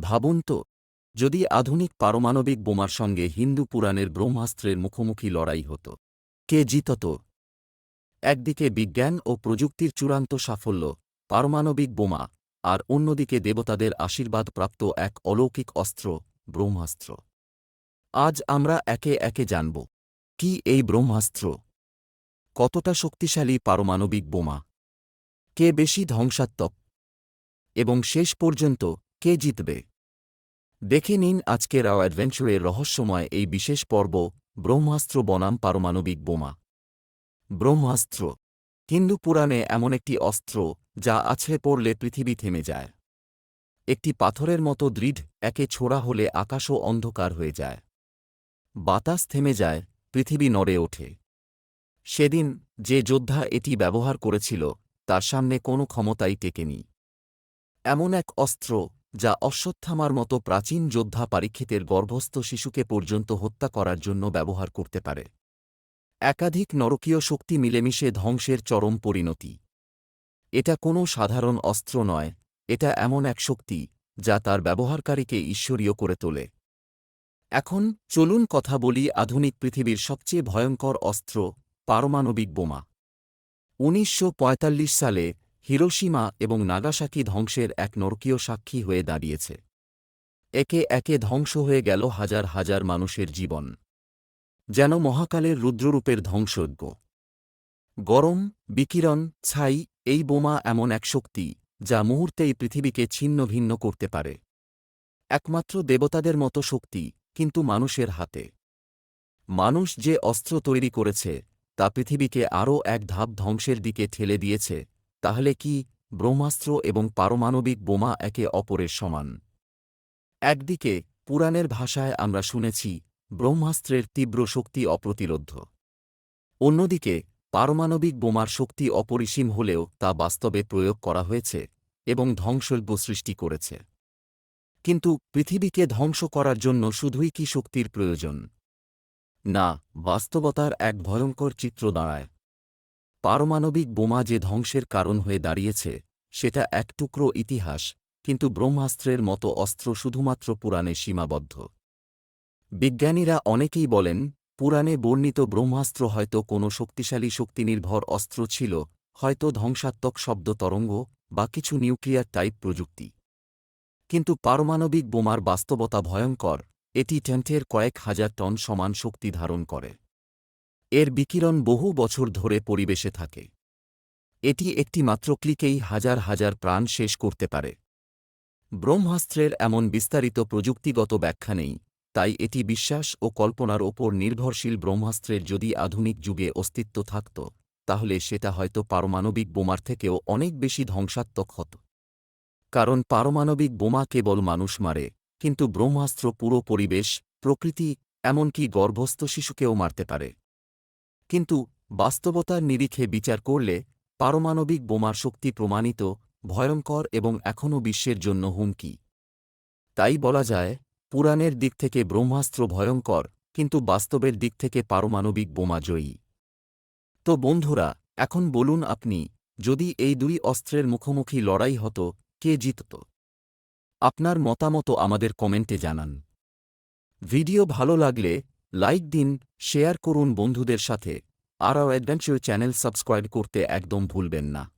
ভাবুন তো, যদি আধুনিক পারমাণবিক বোমার সঙ্গে হিন্দু পুরাণের ব্রহ্মাস্ত্রের মুখোমুখি লড়াই হতো, কে জিতত? একদিকে বিজ্ঞান ও প্রযুক্তির চূড়ান্ত সাফল্য, পারমাণবিক বোমা, আর অন্যদিকে দেবতাদের আশীর্বাদপ্রাপ্ত এক অলৌকিক অস্ত্র, ব্রহ্মাস্ত্র। আজ আমরা একে একে জানব, কি এই ব্রহ্মাস্ত্র? কতটা শক্তিশালী পারমাণবিক বোমা? কে বেশি ধ্বংসাত্মক? এবং শেষ পর্যন্ত কে জিতবে? দেখে নিন আজকের আও অ্যাডভেঞ্চারের রহস্যময় এই বিশেষ পর্ব, ব্রহ্মাস্ত্র বনাম পারমাণবিক বোমা। ব্রহ্মাস্ত্র, হিন্দু পুরাণে এমন একটি অস্ত্র যা আছড়ে পড়লে পৃথিবী থেমে যায়। একটি পাথরের মতো দৃঢ়, একে ছোড়া হলে আকাশও অন্ধকার হয়ে যায়। বাতাস থেমে যায়, পৃথিবী নড়ে ওঠে। সেদিন যে যোদ্ধা এটি ব্যবহার করেছিল, তার সামনে কোনো ক্ষমতাই টেকেনি। এমন এক অস্ত্র যা অশ্বত্থামার মতো প্রাচীন যোদ্ধা পারীক্ষিতের গর্ভস্থ শিশুকে পর্যন্ত হত্যা করার জন্য ব্যবহার করতে পারে। একাধিক নরকীয় শক্তি মিলেমিশে ধ্বংসের চরম পরিণতি। এটা কোনো সাধারণ অস্ত্র নয়, এটা এমন এক শক্তি যা তার ব্যবহারকারীকে ঈশ্বরীয় করে তোলে। এখন চলুন কথা বলি আধুনিক পৃথিবীর সবচেয়ে ভয়ঙ্কর অস্ত্র, পারমাণবিক বোমা। উনিশশো পঁয়তাল্লিশ সালে হিরোশিমা এবং নাগাসাকি ধ্বংসের এক নরকীয় সাক্ষী হয়ে দাঁড়িয়েছে। একে একে ধ্বংস হয়ে গেল হাজার হাজার মানুষের জীবন। যেন মহাকালের রুদ্ররূপের ধ্বংসজ্ঞ গরম, বিকিরণ, ছাই, এই বোমা এমন এক শক্তি যা মুহূর্তেই পৃথিবীকে ছিন্ন ভিন্ন করতে পারে। একমাত্র দেবতাদের মতো শক্তি, কিন্তু মানুষের হাতে। মানুষ যে অস্ত্র তৈরি করেছে, তা পৃথিবীকে আরও এক ধাপ ধ্বংসের দিকে ঠেলে দিয়েছে তাহলে কি ব্রহ্মাস্ত্র এবং পারমাণবিক বোমা একে অপরের সমান? একদিকে, পুরাণের ভাষায় আমরা শুনেছি, ব্রহ্মাস্ত্রের তীব্র শক্তি অপ্রতিরোধ্য। অন্যদিকে, পারমাণবিক বোমার শক্তি অপরিসীম হলেও তা বাস্তবে প্রয়োগ করা হয়েছে এবং ধ্বংসজ্ঞ সৃষ্টি করেছে। কিন্তু পৃথিবীকে ধ্বংস করার জন্য শুধুই কি শক্তির প্রয়োজন? না, বাস্তবতার এক ভয়ঙ্কর চিত্র দাঁড়ায়। পারমাণবিক বোমা যে ধ্বংসের কারণ হয়ে দাঁড়িয়েছে, সেটা এক টুকরো ইতিহাস, কিন্তু ব্রহ্মাস্ত্রের মতো অস্ত্র শুধুমাত্র পুরাণে সীমাবদ্ধ। বিজ্ঞানীরা অনেকেই বলেন, পুরাণে বর্ণিত ব্রহ্মাস্ত্র হয়তো কোনো শক্তিশালী শক্তিনির্ভর অস্ত্র ছিল, হয়তো ধ্বংসাত্মক শব্দ তরঙ্গ বা কিছু নিউক্লিয়ার টাইপ প্রযুক্তি। কিন্তু পারমাণবিক বোমার বাস্তবতা ভয়ঙ্কর, এটি টেন্টের কয়েক হাজার টন সমান শক্তি ধারণ করে। এর বিকিরণ বহু বছর ধরে পরিবেশে থাকে। এটি একটি মাত্র ক্লিকেই হাজার হাজার প্রাণ শেষ করতে পারে। ব্রহ্মাস্ত্রের এমন বিস্তারিত প্রযুক্তিগত ব্যাখ্যা নেই, তাই এটি বিশ্বাস ও কল্পনার ওপর নির্ভরশীল ব্রহ্মাস্ত্রের যদি আধুনিক যুগে অস্তিত্ব থাকত, তাহলে সেটা হয়তো পারমাণবিক বোমার থেকেও অনেক বেশি ধ্বংসাত্মক হত। কারণ পারমাণবিক বোমা কেবল মানুষ মারে, কিন্তু ব্রহ্মাস্ত্র পুরো পরিবেশ, প্রকৃতি, এমনকি গর্ভস্থ শিশুকেও মারতে পারে। কিন্তু বাস্তবতার নিরিখে বিচার করলে পারমাণবিক বোমার শক্তি প্রমাণিত, ভয়ঙ্কর এবং এখনও বিশ্বের জন্য হুমকি। তাই বলা যায়, পুরাণের দিক থেকে ব্রহ্মাস্ত্র ভয়ঙ্কর, কিন্তু বাস্তবের দিক থেকে পারমাণবিক বোমা জয়ী। তো বন্ধুরা, এখন বলুন আপনি, যদি এই দুই অস্ত্রের মুখোমুখি লড়াই হতো, কে জিতত? আপনার মতামত আমাদের কমেন্টে জানান। ভিডিও ভালো লাগলে লাইক দিন শেয়ার করুন বন্ধুদের সাথে। আরও অ্যাডভেঞ্চার চ্যানেল সাবস্ক্রাইব করতে একদম ভুলবেন না।